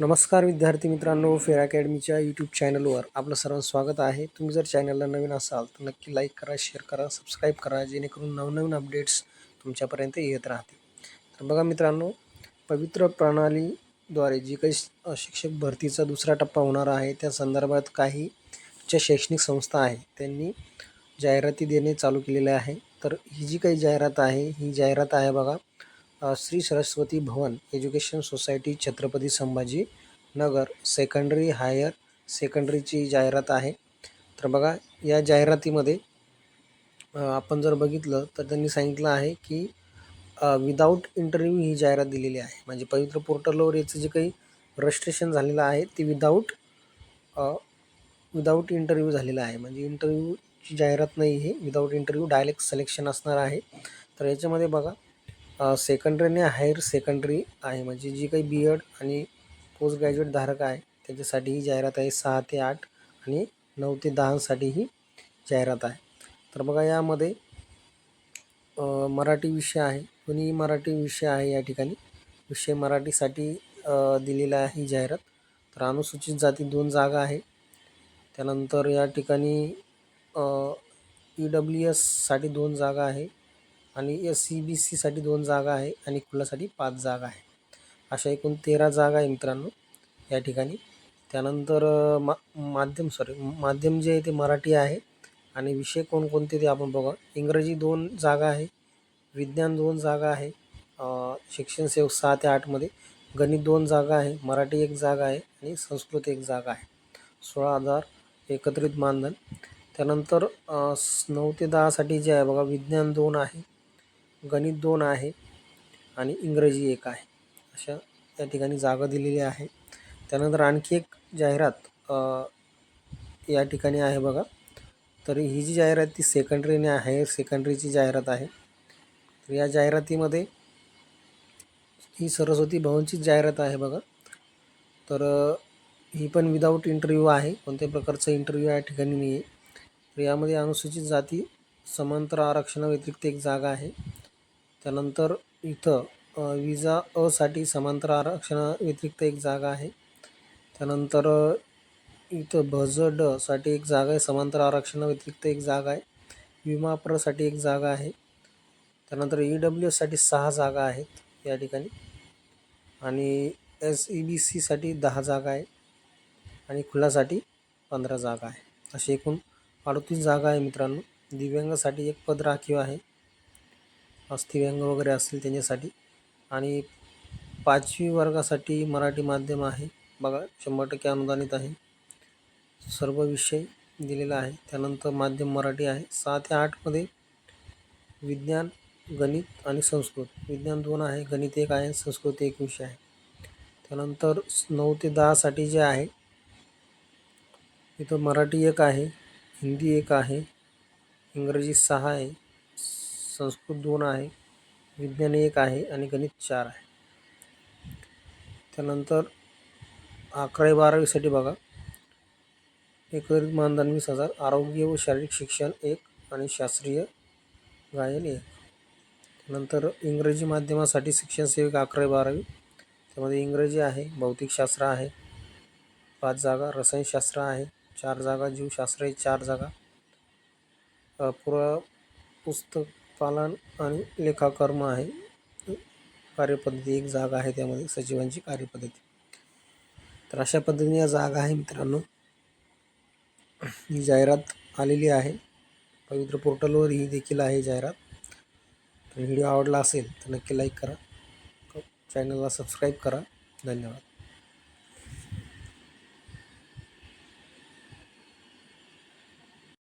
नमस्कार विद्यार्थी मित्रांनो फेअर अकॅडमीच्या यूट्यूब चॅनलवर आपलं सर्वांचं स्वागत आहे. तुम्ही जर चॅनलला नवीन असाल तर नक्की लाईक करा शेअर करा सबस्क्राईब करा जेणेकरून नवनवीन अपडेट्स तुमच्यापर्यंत येत राहतील. तर बघा मित्रांनो पवित्र प्रणालीद्वारे जी काही शिक्षक भरतीचा दुसरा टप्पा होणार आहे त्या संदर्भात काही ज्या शैक्षणिक संस्था आहे त्यांनी जाहिराती देणे चालू केलेले आहे. तर ही जी काही जाहिरात आहे ही जाहिरात आहे बघा Shri Saraswati Bhavan education society Chhatrapati Sambhaji Nagar secondary higher सेकंडरीची जाहिरात आहे. तर बघा या जाहिरातीमध्ये आपण जर बघितलं तर त्यांनी सांगितलं आहे की विदाऊट इंटरव्ह्यू ही जाहिरात दिलेली आहे. म्हणजे पवित्र पोर्टलवर याचं जे काही रजिस्ट्रेशन झालेलं आहे ते विदाऊट विदाऊट इंटरव्ह्यू झालेला आहे. म्हणजे इंटरव्ह्यूची जाहिरात नाही आहे विदाऊट इंटरव्ह्यू डायरेक्ट सिलेक्शन असणार आहे. तर याच्यामध्ये बघा सेकंडरी आणि हायर सेकंडरी आहे. म्हणजे जी काही बी एड आणि पोस्ट ग्रॅज्युएट धारक आहे त्याच्यासाठी ही जाहिरात आहे सहा ते आठ आणि नऊ ते दहासाठी ही जाहिरात आहे. तर बघा यामध्ये मराठी विषय आहे. दोन्ही मराठी विषय आहे या ठिकाणी. विषय मराठीसाठी दिलेला आहे ही जाहिरात. तर अनुसूचित जाती दोन जागा आहे. त्यानंतर या ठिकाणी ई डब्ल्यू एससाठी दोन जागा आहे. आणि एस सी बी सीसाठी दोन जागा आहे आणि खुलासाठी पाच जागा आहे. अशा एकूण तेरा जागा आहे मित्रांनो या ठिकाणी. त्यानंतर मा माध्यम सॉरी माध्यम जे आहे ते मराठी आहे आणि विषय कोणकोणते ते आपण बघा. इंग्रजी दोन जागा आहे विज्ञान दोन जागा आहे शिक्षण सेवक सहा ते आठमध्ये गणित दोन जागा आहे मराठी एक जागा आहे आणि संस्कृत एक जागा आहे. सोळा हजार एकत्रित मानधन. त्यानंतर नऊ ते दहासाठी जे आहे बघा विज्ञान दोन आहे गणित दोन आहे आणि इंग्रजी एक आहे. अशा त्या ठिकाणी जागा दिलेली आहे. त्यानंतर आणखी एक जाहिरात या ठिकाणी आहे बघा. तर ही जी जाहिरात ती सेकंडरीने आहे हायर सेकंडरीची जाहिरात आहे. तर या जाहिरातीमध्ये ही सरस्वती भवनचीच जाहिरात आहे बघा. तर ही पण विदाऊट इंटरव्ह्यू आहे. कोणत्याही प्रकारचा इंटरव्ह्यू या ठिकाणी नाही आहे तर यामध्ये अनुसूचित जाती समांतर आरक्षणाव्यतिरिक्त एक जागा आहे. त्यानंतर इथं विजा असाठी समांतर आरक्षणाव्यतिरिक्त एक जागा आहे. त्यानंतर इथं भज ड साठी एक जागा आहे समांतर आरक्षणाव्यतिरिक्त एक जागा आहे. विमा प्रसाठी एक जागा आहे. त्यानंतर ई डब्ल्यू एससाठी सहा जागा आहेत या ठिकाणी. आणि एस ई बी सीसाठी दहा जागा आहे. आणि खुलासाठी पंधरा जागा आहे. अशी एकूण अडतीस जागा आहे मित्रांनो. दिव्यांगासाठी एक पद राखीव आहे. अस्थिव्यंग वगैरे असतील त्यांच्यासाठी. आणि पाचवी वर्गासाठी मराठी माध्यम आहे. बघा शंभर टक्के अनुदानित आहे. सर्व विषय दिलेला आहे. त्यानंतर माध्यम मराठी आहे. सहा ते आठमध्ये विज्ञान गणित आणि संस्कृत. विज्ञान दोन आहे गणित एक आहे संस्कृत एक विषय आहे. त्यानंतर नऊ ते दहासाठी जे आहे इथं मराठी एक आहे हिंदी एक आहे इंग्रजी सहा आहे. संस्कृत दोन आहे विज्ञान एक आहे आणि गणित चार आहे. त्यानंतर अकरावी बारावीसाठी बघा. एकत्रित मानधन वीस हजार आरोग्य व शारीरिक शिक्षण एक आणि शास्त्रीय गायन एक. त्यानंतर इंग्रजी माध्यमासाठी शिक्षण सेविका अकरावी बारावी. त्यामध्ये इंग्रजी आहे भौतिकशास्त्र आहे पाच जागा रसायनशास्त्र आहे चार जागा जीवशास्त्र आहे चार जागा. पुरा पुस्तक पालन आणि लेखाकर्म आहे. कार्यपद्धती एक जागा आहे त्यामध्ये सचिवांची कार्यपद्धती. तर अशा पद्धतीने या जागा आहे मित्रांनो. ही जाहिरात आलेली आहे. पवित्र पोर्टलवर ही देखील आहे जाहिरात. तर व्हिडिओ आवडला असेल तर नक्की लाईक करा. चॅनलला सबस्क्राईब करा. धन्यवाद.